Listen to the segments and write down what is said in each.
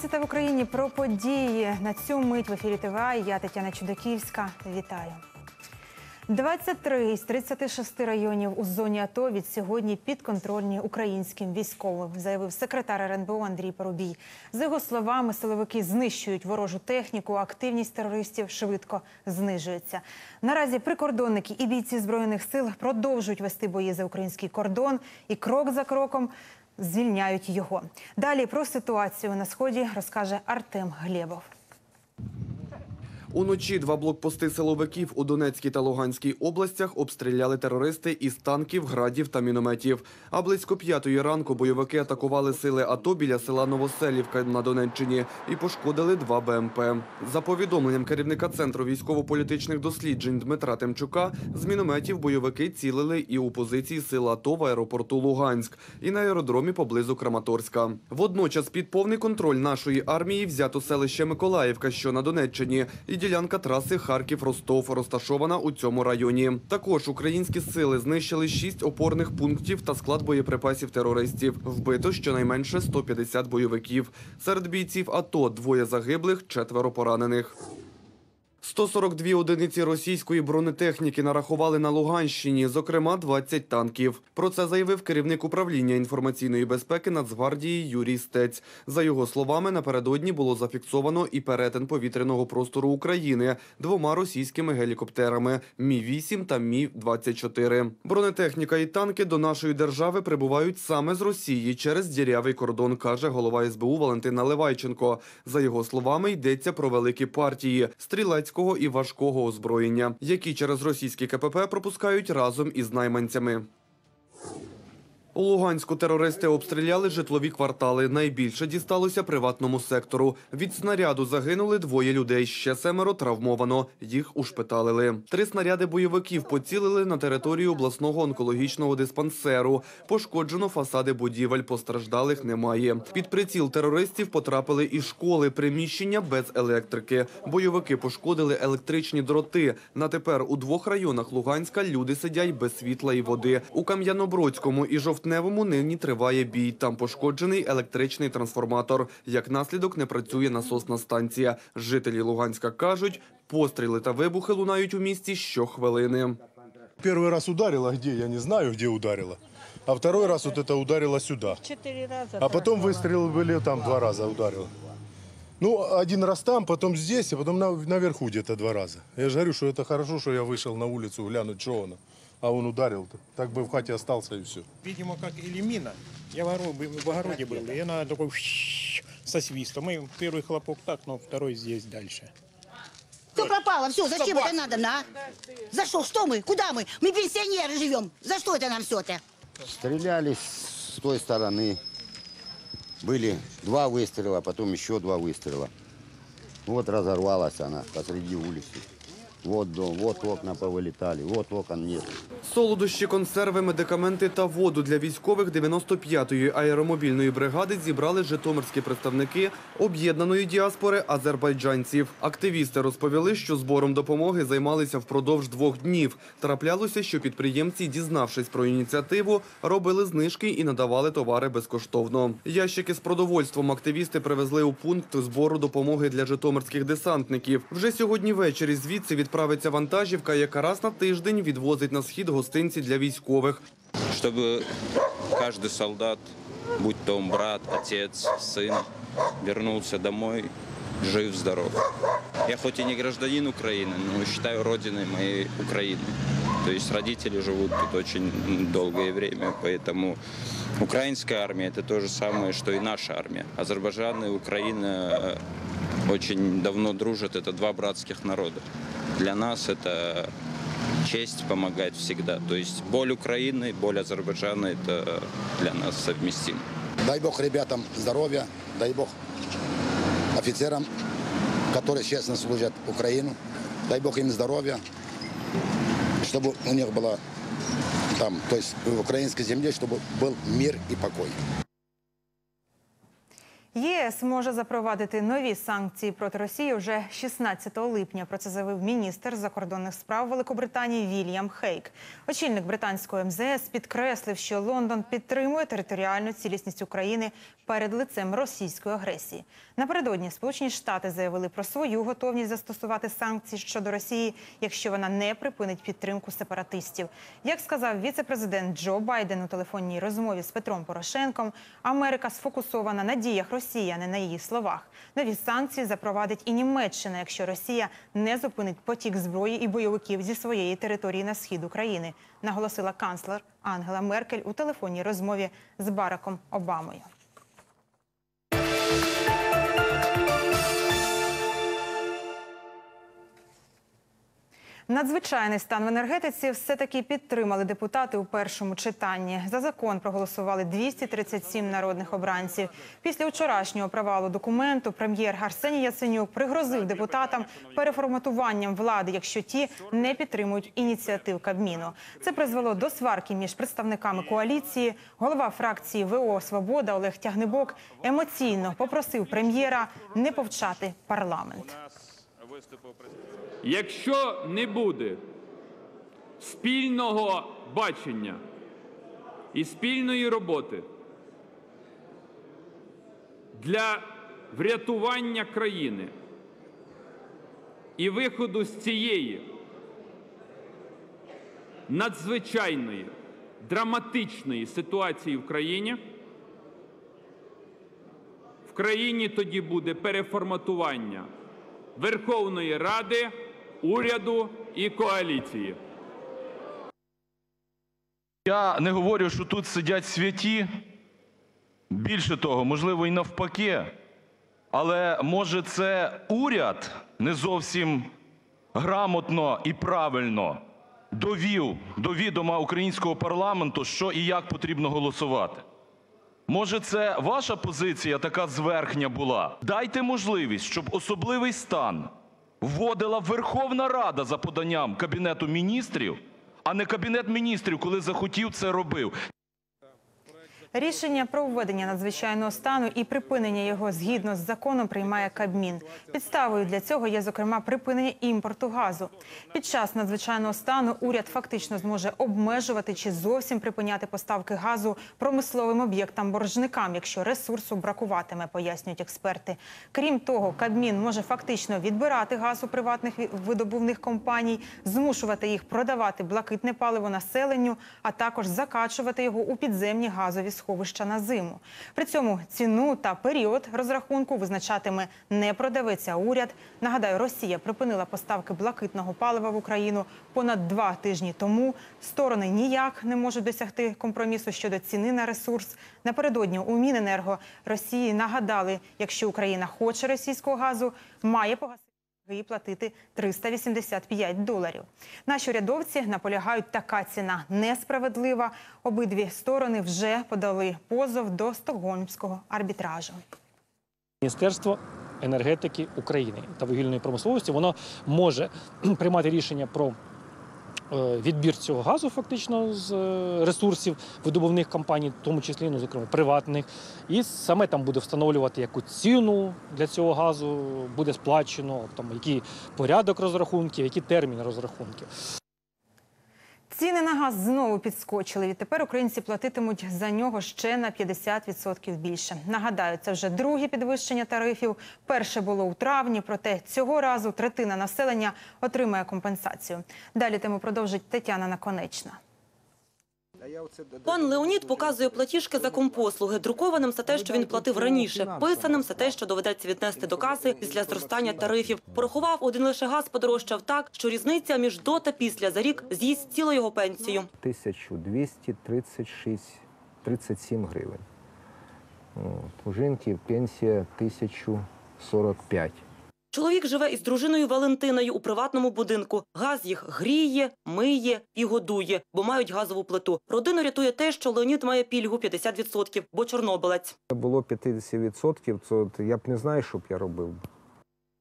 12 в Україні про події. На цю мить в ефірі ТВА. Я Тетяна Чудаківська. Вітаю. 23 із 36 районів у зоні АТО від сьогодні підконтрольні українським військовим, заявив секретар РНБО Андрій Парубій. За його словами, силовики знищують ворожу техніку, активність терористів швидко знижується. Наразі прикордонники і бійці збройних сил продовжують вести бої за український кордон і крок за кроком звільняють його. Далі про ситуацію на сході розкаже Артем Глєбов. Уночі два блокпости силовиків у Донецькій та Луганській областях обстріляли терористи із танків, градів та мінометів. А близько п'ятої ранку бойовики атакували сили АТО біля села Новоселівка на Донеччині і пошкодили два БМП. За повідомленням керівника центру військово-політичних досліджень Дмитра Темчука, з мінометів бойовики цілили і у позиції сил АТО в аеропорту Луганськ, і на аеродромі поблизу Краматорська. Водночас під повний контроль нашої армії взято селище Миколаївка, що на Донеччині, і ділянка траси Харків-Ростов розташована у цьому районі. Також українські сили знищили шість опорних пунктів та склад боєприпасів терористів. Вбито щонайменше 150 бойовиків. Серед бійців АТО двоє загиблих, четверо поранених. 142 одиниці російської бронетехніки нарахували на Луганщині, зокрема 20 танків. Про це заявив керівник управління інформаційної безпеки Нацгвардії Юрій Стець. За його словами, напередодні було зафіксовано і перетин повітряного простору України двома російськими гелікоптерами Мі-8 та Мі-24. Бронетехніка і танки до нашої держави прибувають саме з Росії через дірявий кордон, каже голова СБУ Валентин Наливайченко. За його словами, йдеться про великі партії стрілецького і важкого озброєння, які через російські КПП пропускають разом із найманцями. У Луганську терористи обстріляли житлові квартали. Найбільше дісталося приватному сектору. Від снаряду загинули двоє людей. Ще семеро травмовано. Їх ушпиталили. Три снаряди бойовиків поцілили на територію обласного онкологічного диспансеру. Пошкоджено фасади будівель. Постраждалих немає. Під приціл терористів потрапили і школи, приміщення без електрики. Бойовики пошкодили електричні дроти. На тепер у двох районах Луганська люди сидять без світла і води. У Кам'янобродському і Жовтневому нині триває бій. Там пошкоджений електричний трансформатор. Як наслідок не працює насосна станція. Жителі Луганська кажуть, постріли та вибухи лунають у місті щохвилини. Первый раз ударило где, я не знаю, где ударило. А второй раз вот это ударило сюда. Четыре раза. А потом выстрелы были там два раза ударило. Ну, один раз там, потом здесь, а потом на- наверху где-то два раза. Я же говорю, что это хорошо, что я вышел на улицу глянуть, что оно. А он ударил. Так бы в хате остался и все. видимо, как или мина. Я в огороде, в огороде был, и она такой со свистом. И первый хлопок так, но второй здесь дальше. Все пропало, все, зачем это надо, на? За что? Что мы? Куда мы? Мы пенсионеры живем. За что это нам все это? Стреляли с той стороны. Были два выстрела, потом еще два выстрела. Вот разорвалась она посреди улицы. Вот дом, вот окна повылетали, вот окон нет. Солодощі, консерви, медикаменти та воду для військових 95-ї аеромобільної бригади зібрали житомирські представники об'єднаної діаспори азербайджанців. Активісти розповіли, що збором допомоги займалися впродовж двох днів. Траплялося, що підприємці, дізнавшись про ініціативу, робили знижки і надавали товари безкоштовно. Ящики з продовольством активісти привезли у пункт збору допомоги для житомирських десантників. Вже сьогодні ввечері звідси відправиться вантажівка, яка раз на тиждень відвозить на схід гостинці для військових. чтобы каждый солдат, будь то он брат, отец, сын, вернулся домой жив-здоров. Я хоть и не гражданин Украины, но считаю родиной моей Украины. То есть родители живут тут очень долгое время, поэтому украинская армия – это то же самое, что и наша армия. Азербайджан и Украина э, очень давно дружат, это два братских народа. Для нас это честь помогать всегда. То есть боль Украины, боль Азербайджана – это для нас совместимо. Дай Бог ребятам здоровья, дай Бог офицерам, которые честно служат Украину, дай Бог им здоровья, чтобы у них было там, то есть в украинской земле, чтобы был мир и покой. ЄС може запровадити нові санкції проти Росії вже 16 липня. Про це заявив міністр закордонних справ Великобританії Вільям Хейк. Очільник британського МЗС підкреслив, що Лондон підтримує територіальну цілісність України перед лицем російської агресії. Напередодні Сполучені Штати заявили про свою готовність застосувати санкції щодо Росії, якщо вона не припинить підтримку сепаратистів. Як сказав віце-президент Джо Байден у телефонній розмові з Петром Порошенком, Америка сфокусована на діях Росії, а не на її словах. Нові санкції запровадить і Німеччина, якщо Росія не зупинить потік зброї і бойовиків зі своєї території на схід України, наголосила канцлер Ангела Меркель у телефонній розмові з Бараком Обамою. Надзвичайний стан в енергетиці все-таки підтримали депутати у першому читанні. За закон проголосували 237 народних обранців. Після вчорашнього провалу документу прем'єр Арсеній Яценюк пригрозив депутатам переформатуванням влади, якщо ті не підтримують ініціатив Кабміну. Це призвело до сварки між представниками коаліції. Голова фракції ВО Свобода Олег Тягнебок емоційно попросив прем'єра не повчати парламент. Якщо не буде спільного бачення і спільної роботи для врятування країни і виходу з цієї надзвичайної драматичної ситуації в країні, в країні тоді буде переформатування Верховної Ради, уряду і коаліції. Я не говорю, що тут сидять святі. Більше того, можливо, і навпаки. Але може це уряд не зовсім грамотно і правильно довів до відома українського парламенту, що і як потрібно голосувати. Може, це ваша позиція така зверхня була? Дайте можливість, щоб особливий стан вводила Верховна Рада за поданням Кабінету Міністрів, а не Кабінет Міністрів, коли захотів, це робив. Рішення про введення надзвичайного стану і припинення його згідно з законом приймає Кабмін. Підставою для цього є зокрема припинення імпорту газу. Під час надзвичайного стану уряд фактично зможе обмежувати чи зовсім припиняти поставки газу промисловим об'єктам боржникам, якщо ресурсу бракуватиме, пояснюють експерти. Крім того, Кабмін може фактично відбирати газ у приватних видобувних компаній, змушувати їх продавати блакитне паливо населенню, а також закачувати його у підземні газові сховища на зиму. При цьому ціну та період розрахунку визначатиме не продавець, а уряд. Нагадаю, Росія припинила поставки блакитного палива в Україну понад два тижні тому. Сторони ніяк не можуть досягти компромісу щодо ціни на ресурс. Напередодні у Міненерго Росії нагадали, якщо Україна хоче російського газу, має погасити і платити 385 доларів. Наші урядовці наполягають, така ціна несправедлива. Обидві сторони вже подали позов до стокгольмського арбітражу. Міністерство енергетики України та вугільної промисловості воно може приймати рішення про відбір цього газу фактично з е, ресурсів видобувних компаній, в тому числі, ну, зокрема, приватних, і саме там буде встановлювати яку ціну для цього газу буде сплачено, там який порядок розрахунків, який термін розрахунків. Ціни на газ знову підскочили. Відтепер українці платитимуть за нього ще на 50% більше. Нагадаю, це вже друге підвищення тарифів. Перше було у травні, проте цього разу третина населення отримає компенсацію. Далі тему продовжить Тетяна Наконечна. Пан Леонід показує платіжки за компослуги. Друкованим за те, що він платив раніше. Писаним за те, що доведеться віднести до каси після зростання тарифів. Порахував, один лише газ подорожчав так, що різниця між до та після за рік з'їсть цілу його пенсію. 1236 37 гривень. От. У жінки пенсія 1045. Чоловік живе із дружиною Валентиною у приватному будинку. Газ їх гріє, миє і годує, бо мають газову плиту. Родину рятує те, що Леонід має пільгу 50%, бо чорнобилець. Було 50%, то я б не знаю, що б я робив.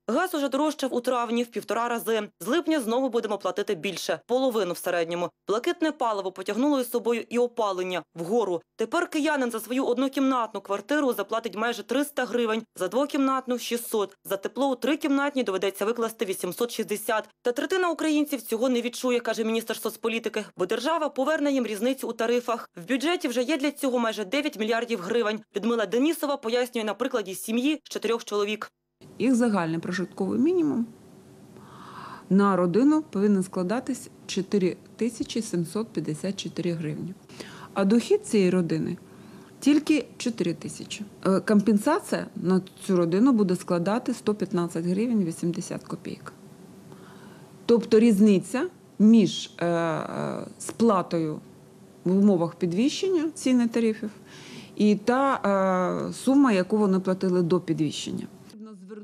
Газ уже дорожчав у травні в півтора рази. З липня знову будемо платити більше половину в середньому. Блакитне паливо потягнуло із собою і опалення вгору. Тепер киянин за свою однокімнатну квартиру заплатить майже 300 гривень, за двокімнатну 600. За тепло у трикімнатній доведеться викласти 860. Та третина українців цього не відчує, каже міністр соцполітики, бо держава поверне їм різницю у тарифах. В бюджеті вже є для цього майже 9 мільярдів гривень. Людмила Денісова пояснює на прикладі сім'ї з чотирьох чоловік. Їх загальний прожитковий мінімум на родину повинен складатись 4754 гривні. А дохід цієї родини тільки 4 тисячі. Е, Компенсація на цю родину буде складати 115 гривень 80 копійок. Тобто різниця між е, е, сплатою в умовах підвищення ціни тарифів і та сума, яку вони платили до підвищення.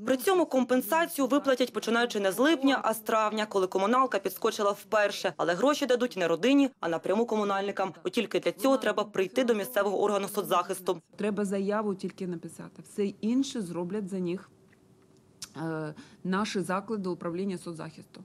При цьому компенсацію виплатять починаючи не з липня, а з травня, коли комуналка підскочила вперше. Але гроші дадуть не родині, а напряму комунальникам. От тільки для цього треба прийти до місцевого органу соцзахисту. Треба заяву тільки написати. Все інше зроблять за них е, наші заклади управління соцзахисту.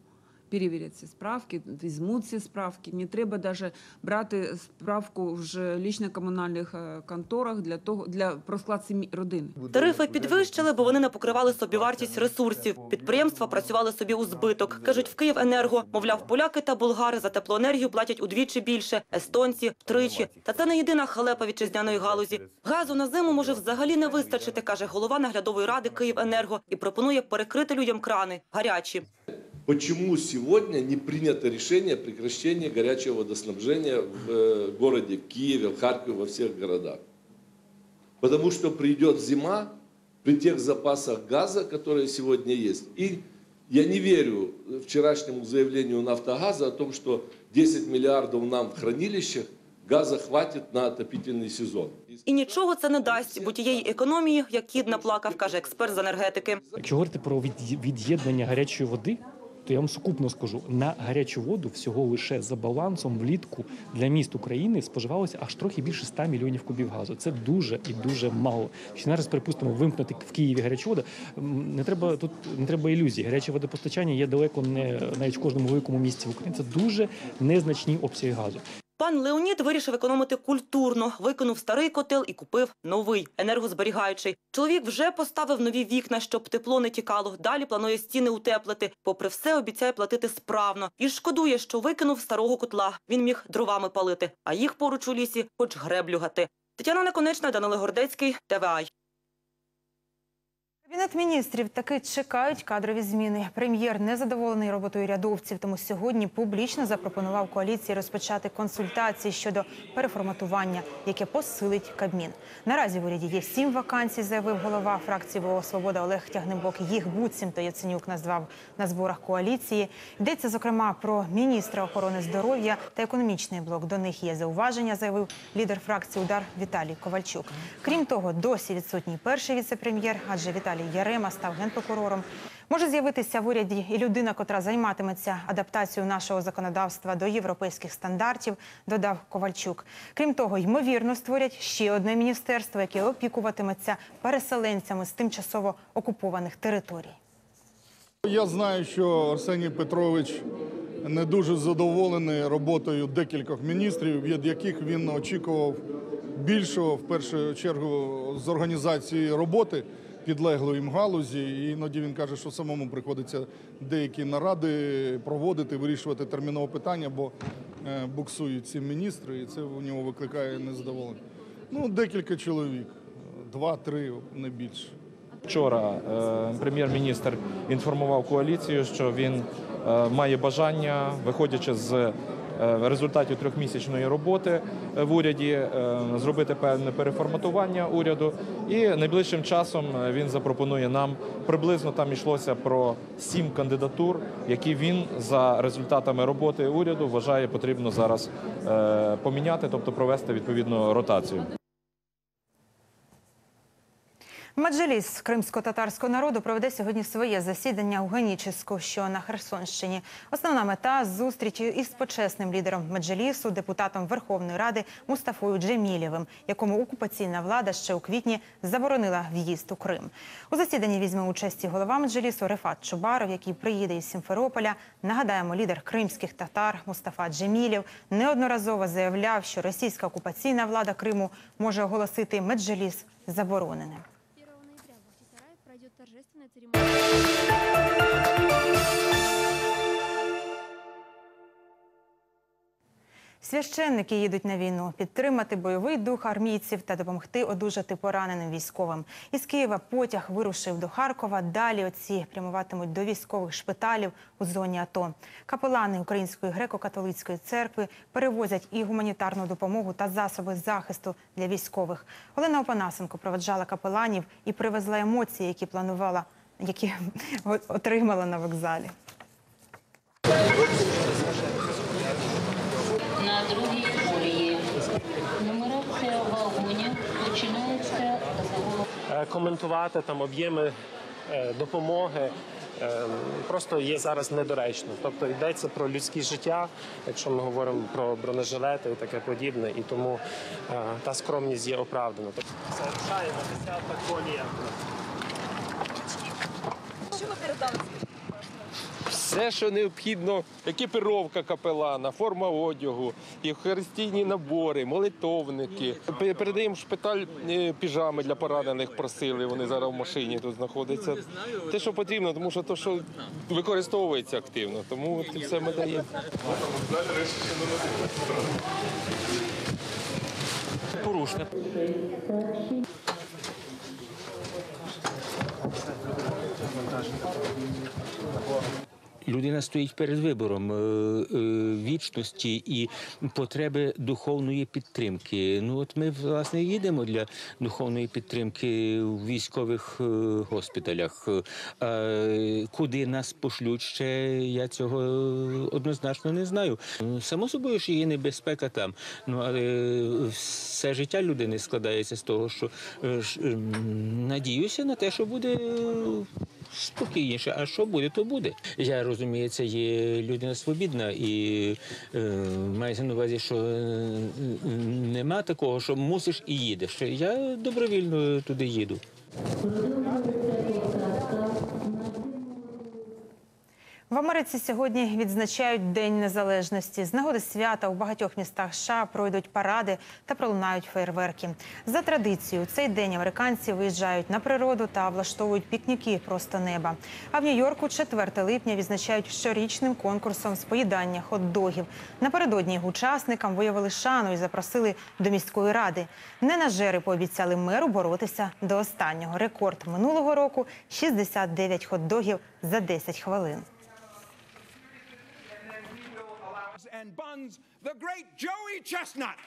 Перевірять ці справки, візьмуть ці справки. Не треба навіть брати справку в ж лічно-комунальних е, конторах для того для про склад сім'ї родини. Тарифи підвищили, бо вони не покривали собівартість ресурсів. Підприємства працювали собі у збиток. Кажуть, в Київенерго, мовляв, поляки та болгари за теплоенергію платять удвічі більше, естонці втричі. Та це не єдина халепа вітчизняної галузі. Газу на зиму може взагалі не вистачити, каже голова наглядової ради Київенерго і пропонує перекрити людям крани гарячі. Почему сегодня не принято решение о прекращении горячего водоснабжения в э, городе Киеве, в Харькове, во всех городах? Потому что придет зима при тех запасах газа, которые сегодня есть. И я не верю вчерашнему заявлению «Нафтогаза» о том, что 10 миллиардов нам в хранилищах газа хватит на отопительный сезон. І нічого це не дасть, бо тієї економії, як кіт наплакав, каже експерт з енергетики. Якщо говорити про від- від'єднання гарячої води, то я вам сукупно скажу, на гарячу воду всього лише за балансом влітку для міст України споживалося аж трохи більше 100 мільйонів кубів газу. Це дуже і дуже мало. Ще зараз, припустимо, вимкнути в Києві гарячу воду, не треба тут не треба ілюзій. Гаряче водопостачання є далеко не навіть в кожному великому місці в Україні. Це дуже незначні обсяги газу. Пан Леонід вирішив економити культурно, викинув старий котел і купив новий енергозберігаючий. Чоловік вже поставив нові вікна, щоб тепло не тікало. Далі планує стіни утеплити. Попри все, обіцяє платити справно і шкодує, що викинув старого котла. Він міг дровами палити, а їх поруч у лісі, хоч греблю гати. Тетяна Наконечна, Данило Гордецький, ТВА. Кабінет міністрів таки чекають кадрові зміни. Прем'єр незадоволений роботою рядовців, тому сьогодні публічно запропонував коаліції розпочати консультації щодо переформатування, яке посилить Кабмін. Наразі в уряді є сім вакансій, заявив голова фракції ВО Свобода Олег Тягнебок. Їх буцімто Яценюк назвав на зборах коаліції. Йдеться зокрема про міністра охорони здоров'я та економічний блок. До них є зауваження, заявив лідер фракції Удар Віталій Ковальчук. Крім того, досі відсутній перший віцепрем'єр, адже Віталій Ярема став генпрокурором. Може з'явитися в уряді і людина, котра займатиметься адаптацією нашого законодавства до європейських стандартів, додав Ковальчук. Крім того, ймовірно, створять ще одне міністерство, яке опікуватиметься переселенцями з тимчасово окупованих територій. Я знаю, що Арсеній Петрович не дуже задоволений роботою декількох міністрів, від яких він очікував більшого в першу чергу з організації роботи підлеглої їм галузі. І іноді він каже, що самому приходиться деякі наради проводити, вирішувати термінове питання, бо е, буксують ці міністри, і це у нього викликає незадоволення. Ну, декілька чоловік, два-три, не більше. Вчора е, прем'єр-міністр інформував коаліцію, що він е, має бажання, виходячи з е, результатів трьохмісячної роботи е, в уряді, е, зробити певне переформатування уряду. І найближчим часом він запропонує нам приблизно там йшлося про сім кандидатур, які він за результатами роботи уряду вважає потрібно зараз поміняти, тобто провести відповідну ротацію. Меджеліс кримсько-татарського народу проведе сьогодні своє засідання у Генічеську, що на Херсонщині. Основна мета зустрічі із почесним лідером Меджелісу, депутатом Верховної Ради Мустафою Джемілєвим, якому окупаційна влада ще у квітні заборонила в'їзд у Крим. У засіданні візьме участь голова Меджелісу Рефат Чубаров, який приїде із Сімферополя. Нагадаємо, лідер кримських татар Мустафа Джемілєв неодноразово заявляв, що російська окупаційна влада Криму може оголосити Меджеліс забороненим. Торжественная Священники їдуть на війну підтримати бойовий дух армійців та допомогти одужати пораненим військовим. Із Києва потяг вирушив до Харкова. Далі отці прямуватимуть до військових шпиталів у зоні АТО. Капелани Української греко-католицької церкви перевозять і гуманітарну допомогу та засоби захисту для військових. Олена Опанасенко проведжала капеланів і привезла емоції, які планувала, які отримала на вокзалі. Другій колії. Нумерація вагонів починається з. Е, коментувати там об'єми е, допомоги. е, Просто є зараз недоречно. Тобто йдеться про людське життя, якщо ми говоримо про бронежилети і таке подібне, і тому е, та скромність є оправдана. Тобто це рушає на 10 колія. Що ви передали? Все, що необхідно, екіпіровка капелана, форма одягу, євхаристійні набори, молитовники. Передаємо шпиталь е, піжами для поранених. Просили вони зараз в машині тут знаходяться. Те, що потрібно, тому що то, що використовується активно, тому це все ми даємо. Порушне. Людина стоїть перед вибором е, е, вічності і потреби духовної підтримки. Ну от ми власне їдемо для духовної підтримки в військових е, госпіталях. Куди нас пошлють ще, я цього однозначно не знаю. Само собою ж є небезпека там. Ну але все життя людини складається з того, що ем, надіюся на те, що буде спокійніше. А що буде, то буде. Я розумію, це є людина свобідна і е, мається на увазі, що е, нема такого, що мусиш і їдеш. Я добровільно туди їду. Америці сьогодні відзначають День Незалежності. З нагоди свята у багатьох містах США пройдуть паради та пролунають фейерверки. За традицією, цей день американці виїжджають на природу та влаштовують пікніки просто неба. А в Нью-Йорку 4 липня відзначають щорічним конкурсом з поїдання хот-догів. Напередодні учасникам виявили шану і запросили до міської ради. Ненажери пообіцяли меру боротися до останнього. Рекорд минулого року 69 хот-догів за 10 хвилин. And buns, the great Joey Chestnut.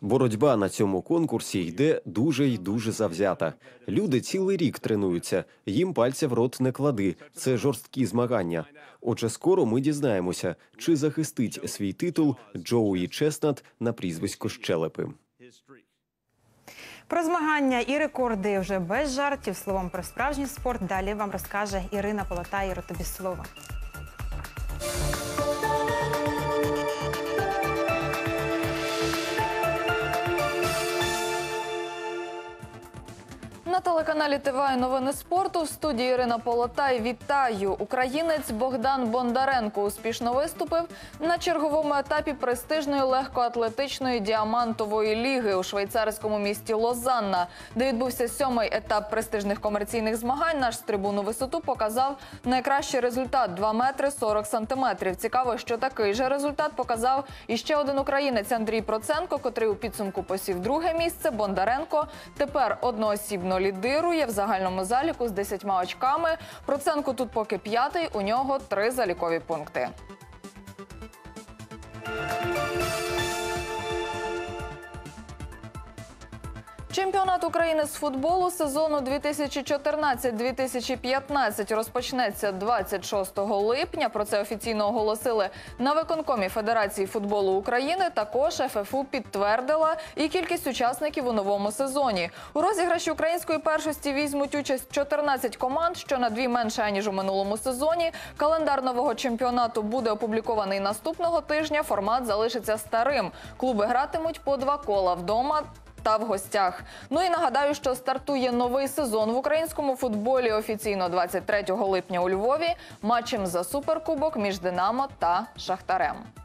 Боротьба на цьому конкурсі йде дуже й дуже завзята. Люди цілий рік тренуються, їм пальця в рот не клади. Це жорсткі змагання. Отже, скоро ми дізнаємося, чи захистить свій титул Джоуї Чеснат на прізвисько Щелепи. Про змагання і рекорди вже без жартів. Словом про справжній спорт далі вам розкаже Ірина Полота. Іро, тобі слово. На телеканалі ТВ новини спорту в студії Ірина Полотай. Вітаю! Українець Богдан Бондаренко успішно виступив на черговому етапі престижної легкоатлетичної діамантової ліги у швейцарському місті Лозанна, де відбувся сьомий етап престижних комерційних змагань. Наш з трибуну висоту показав найкращий результат 2 метри 40 сантиметрів. Цікаво, що такий же результат показав і ще один українець Андрій Проценко, котрий у підсумку посів друге місце. Бондаренко тепер одноосібно лідирує в загальному заліку з 10 очками. Проценко тут поки п'ятий. У нього три залікові пункти. Чемпіонат України з футболу сезону 2014-2015 розпочнеться 26 липня. Про це офіційно оголосили на виконкомі Федерації футболу України. Також ФФУ підтвердила і кількість учасників у новому сезоні. У розіграші української першості візьмуть участь 14 команд, що на дві менше аніж у минулому сезоні. Календар нового чемпіонату буде опублікований наступного тижня. Формат залишиться старим. Клуби гратимуть по два кола вдома та в гостях. Ну і нагадаю, що стартує новий сезон в українському футболі офіційно 23 липня у Львові матчем за суперкубок між Динамо та Шахтарем.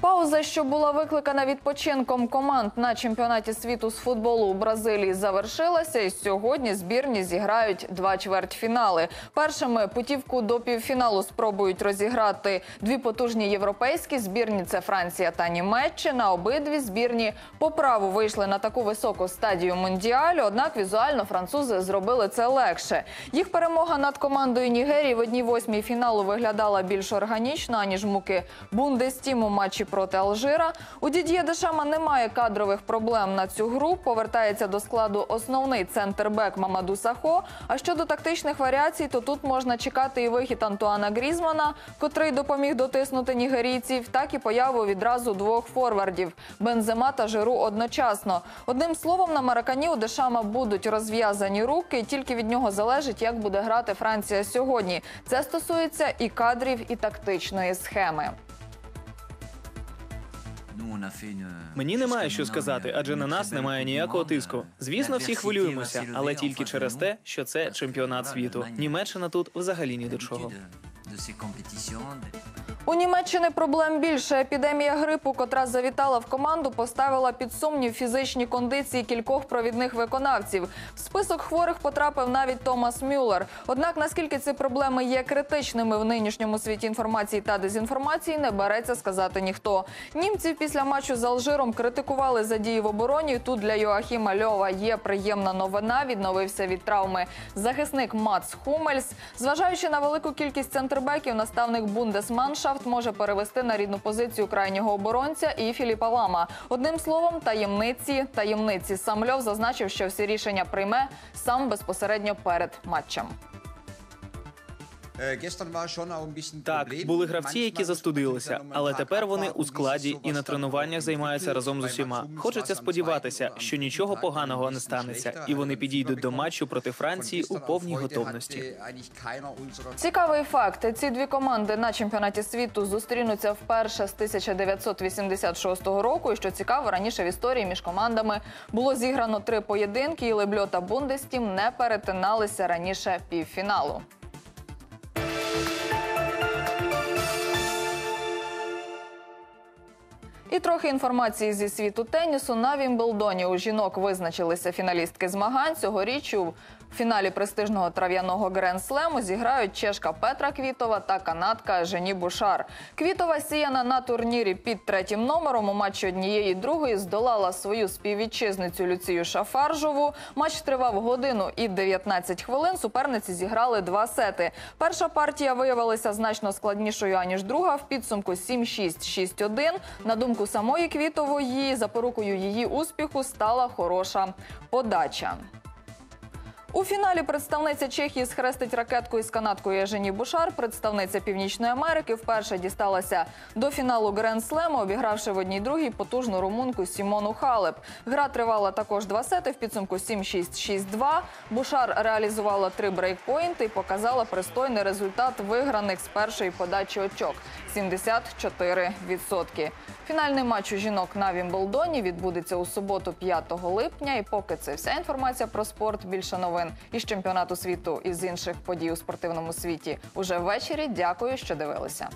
Пауза, що була викликана відпочинком команд на чемпіонаті світу з футболу у Бразилії, завершилася. І сьогодні збірні зіграють два чвертьфінали. Першими путівку до півфіналу спробують розіграти дві потужні європейські збірні. Це Франція та Німеччина. Обидві збірні по праву вийшли на таку високу стадію мундіалю. Однак візуально французи зробили це легше. Їх перемога над командою Нігерії в одній восьмій фіналу виглядала більш органічно аніж муки Бундестім у матчі проти Алжира. У Дід'є Дешама немає кадрових проблем на цю гру. Повертається до складу основний центрбек Мамаду Сахо. А щодо тактичних варіацій, то тут можна чекати і вихід Антуана Грізмана, котрий допоміг дотиснути нігерійців, так і появу відразу двох форвардів Бензема та Жиру одночасно. Одним словом, на Маракані у Дешама будуть розв'язані руки. Тільки від нього залежить, як буде грати Франція сьогодні. Це стосується і кадрів, і тактичної схеми. Мені немає що сказати, адже на нас немає ніякого тиску. Звісно, всі хвилюємося, але тільки через те, що це чемпіонат світу. Німеччина тут взагалі ні до чого. У Німеччини проблем більше. Епідемія грипу, котра завітала в команду, поставила під сумнів фізичні кондиції кількох провідних виконавців. В список хворих потрапив навіть Томас Мюллер. Однак, наскільки ці проблеми є критичними в нинішньому світі інформації та дезінформації, не береться сказати ніхто. Німців після матчу з Алжиром критикували за дії в обороні. Тут для Йоахіма Льова є приємна новина. Відновився від травми захисник Мац Хумельс. Зважаючи на велику кількість центрбеків, наставник Бундесманшафт може перевести на рідну позицію крайнього оборонця і Філіпа Лама. Одним словом, таємниці таємниці. Сам Льов зазначив, що всі рішення прийме сам безпосередньо перед матчем. Так, були гравці, які застудилися, але тепер вони у складі і на тренуваннях займаються разом з усіма. Хочеться сподіватися, що нічого поганого не станеться, і вони підійдуть до матчу проти Франції у повній готовності. Цікавий факт: ці дві команди на чемпіонаті світу зустрінуться вперше з 1986 року. І що цікаво, раніше в історії між командами було зіграно три поєдинки, і Лебльо та Бундестім не перетиналися раніше півфіналу. І трохи інформації зі світу тенісу на Вімблдоні у жінок визначилися фіналістки змагань. Цьогоріч у фіналі престижного трав'яного грен-слему зіграють чешка Петра Квітова та канадка Жені Бушар. Квітова сіяна на турнірі під третім номером у матчі однієї другої здолала свою співвітчизницю Люцію Шафаржову. Матч тривав годину і 19 хвилин. Суперниці зіграли два сети. Перша партія виявилася значно складнішою аніж друга. В підсумку 7-6, 6-1. На думку самої Квітової, запорукою її успіху стала хороша подача. У фіналі представниця Чехії схрестить ракетку із канадкою Ежені Бушар. Представниця Північної Америки вперше дісталася до фіналу Грен-слему, обігравши в одній другій потужну румунку Сімону Халеп. Гра тривала також два сети в підсумку 7-6, 6-2. Бушар реалізувала три брейкпоінти і показала пристойний результат виграних з першої подачі очок 74%. Фінальний матч у жінок на Вімблдоні відбудеться у суботу, 5 липня. І поки це вся інформація про спорт. Більше новин із чемпіонату світу і з інших подій у спортивному світі уже ввечері. Дякую, що дивилися.